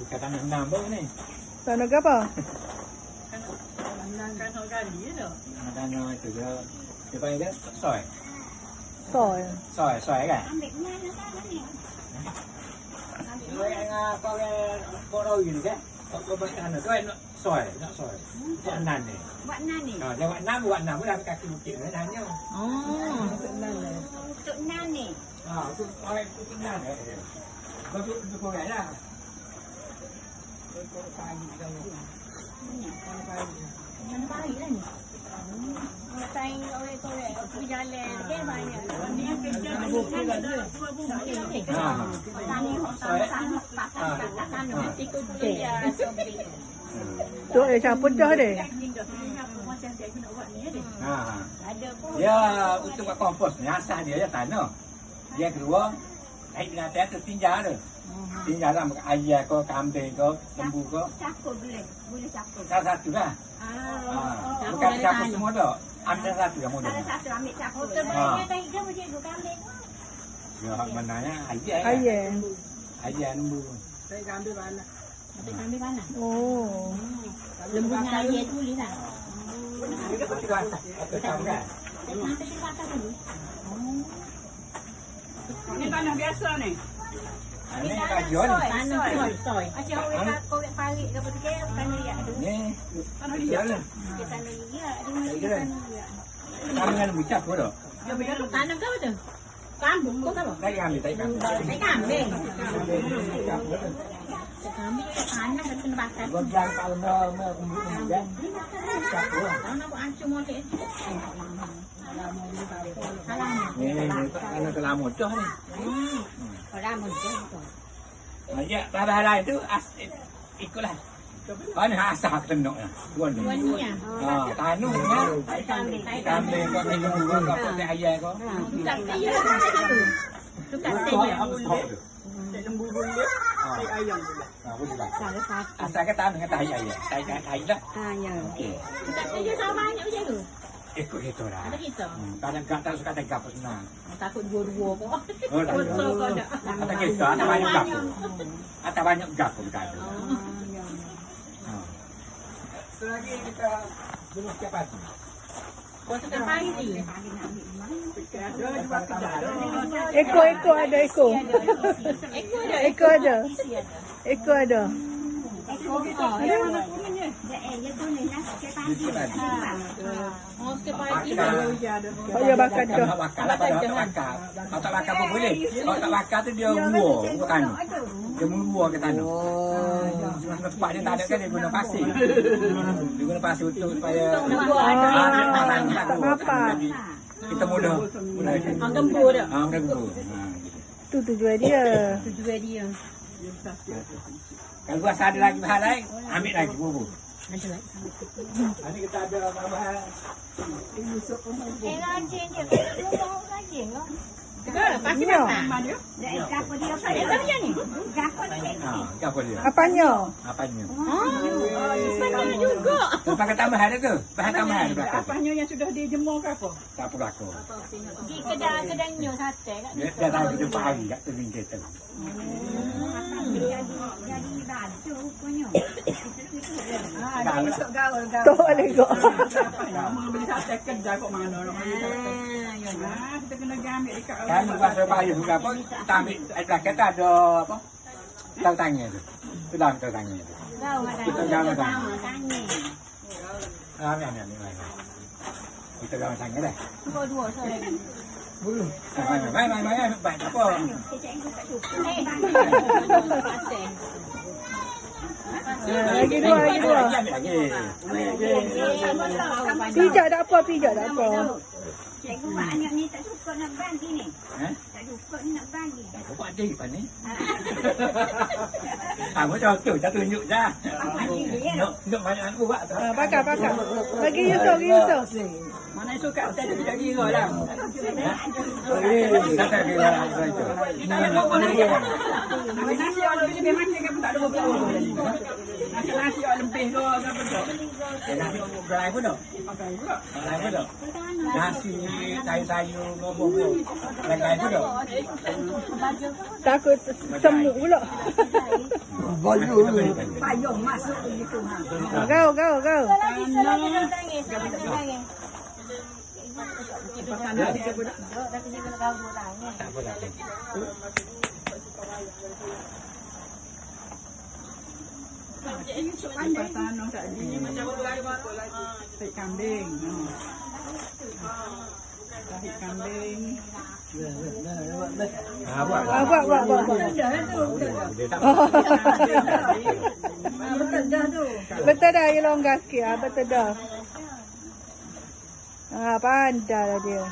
Dikata ng number na eh. Sana ka pa? Kano ka dito? Kano ka dito? Di ba yun? Soy. Soy. Soy, soy ka. Rồi anh ờ, có cái có đâu gì đấy? Có có bạn ăn được cái sỏi, nó sỏi. Bạn nan này. Bạn nan này. Ờ, Rồi, bạn nam bạn nào mới làm cả kiểu chuyện đấy đáng nhau. Ồ. Tự nan này. Tự nan này. Ờ, tự nan này. Có chút cô gái là dia. Tu eh campur dah deh. Ha. Dia untuk buat kompos ni asal dia je tanah. Dia kedua naik dengan atas tu tinja tu. Tinja dalam ayam kau, kambing kau, lembu kau. cakul boleh. Boleh. Salah satu lah. Ah. Ha. Bukan campur semua tu. Ambil satu yang mudah. Satu ambil cakul. Ha. Dia tak hidup dia dua kambing. Ya, mananya ayam. Ayam. Ayam lembu. Ambil kambing mana? Oh. Lembu ayam tu boleh kan? Tahu kan? Sampai dulu. Ini tanah biasa ni. Ini kan yon. Soy, soy, soy. Asya ko ka ko pagi ka pa kaya kanriya. Ne. Kanriya. Kita niya, di mo kanriya. Kanriya mo chak ko do. Yo bilang ko tanam ka do. Cam bụng có tao. Cái cam thì tay cam. Tay cam đi. Kami kanan dan tempatan. Gojang kalau mau mau kemudian. Kalau nak buat cuma ke. Kalau nak kalau mau cah ni. Ya, pada lain tu ikutlah. Kan asah kena ya. Tuan. Tuannya. Ha, tanunya. Kambing kau minum kau kau pakai ayah kau. Tak dia kan tu. Tu kan dia. Tak lembu pun dia. Tai ayam pula. Ha, pula. Asal ke tanah dengan tai ayam. Tai tai lah. Ha, ya. Okey. Tak dia sama banyak macam tu. Ikut itu lah. Ada kita. Hmm, Kadang suka tegak pun senang. Takut dua-dua kok. Oh, tak ada. Kata kita, ada banyak gap. Ada banyak gap pun tak ada. Ha. Tu lagi kita belum siap hati. Kau tukar pagi ni. Ada juga tidak ada. Ekor ekor ada. Ekor ada. Ekor ada. Oh. Bakar. Dia dia bakar tu. tak bakar lah, kalau tak bakar. Kalau tak bakar pun boleh. Kalau tak bakar tu dia luar ke tanah. Dia meluar ke tanah. Tempat dia tak ada kan dia guna pasir. Dia guna pasir untuk supaya dia tak apa. Kita mudah. Mudah. Ang gembur dia. Mudah gembur. Gitu. Tu tujuan dia. Tu juga dia. Kalau rasa ada lagi bahan lain, ambil lagi bubur. Ada lagi. Nanti kita ada bahan Eh, rajin je. Mau rajin ke? Ke, pasti Ya. masak. Mana dia? Eh, gapo dia pada dia macam ni? Gapo dia? Ha, apa dia? Apanya? Apanya? Oh, sebenarnya juga. Lepas kata tambahan ada ke? Bahan tambahan ada belakang. Apanya yang sudah dijemur ke apa? Tak apa belakang. Di kedai-kedai nyo sate kat Dia, dia tahu kita pagi kat tu kereta. masuk gaul gaul. Tu boleh kau. Mau beli sate kedai kok mana orang beli. Ah, kita kena pergi ambil dekat Kan buat supaya juga apa? Kita ambil belakang tu ada apa? Tahu tanya tu. Tu dalam tahu tanya tu. Tahu ada. Kita jangan sama tanya. Ah, ni ni ni. Kita jangan tanya dah. Dua dua saya. Mai mai mai mai baik apa? Lagi dua, lagi dua. Pijak tak apa, pijak tak apa. Cikgu mak anak ni tak suka nak bagi ni. Eh? Tak suka ni nak bagi. Kau buat dia depan ni. Kamu contoh, dah tunjuk dah. Nak nak banyak aku buat. Ha, pakar, pakar. Bagi Yusof, bagi Yusof. Mana yang suka saya tidak kira lah. Kata dia lah itu. Kita yang mau boleh. Makan nasi awak lebih lebih makan kan pun tak ada apa-apa. Makan nasi awak lebih ke apa tu? Nasi gerai pun dah. Makan pula. Gerai pun dah. Nasi, sayur-sayur, apa pun. Gerai pun dah. Takut semut Ngày ngày mới được. Ta cứ xâm mũ lộ. Bao nhiêu người? Go, go, go. Pertahanan saat ini macam berlaibat, berlaibat. Kambing. Kambing. Ah, buat. Ah, buat, buat, buat. buat. Dia tak Betul dah, you longgar sikit. Ah, betul dah. Ah, pandai lah dia.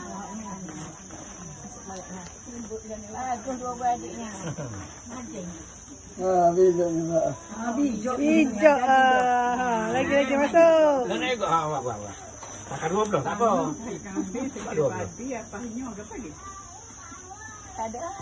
Ah, tu dua beradiknya. Hijau. Ah, ha. lagi, lagi masuk. Nak naik kok. Ah, buat, buat, buat. Nakarublo, sabo. Ikaw ang bisik, ikaw ang bisik, pahinyo, kapag. Tada.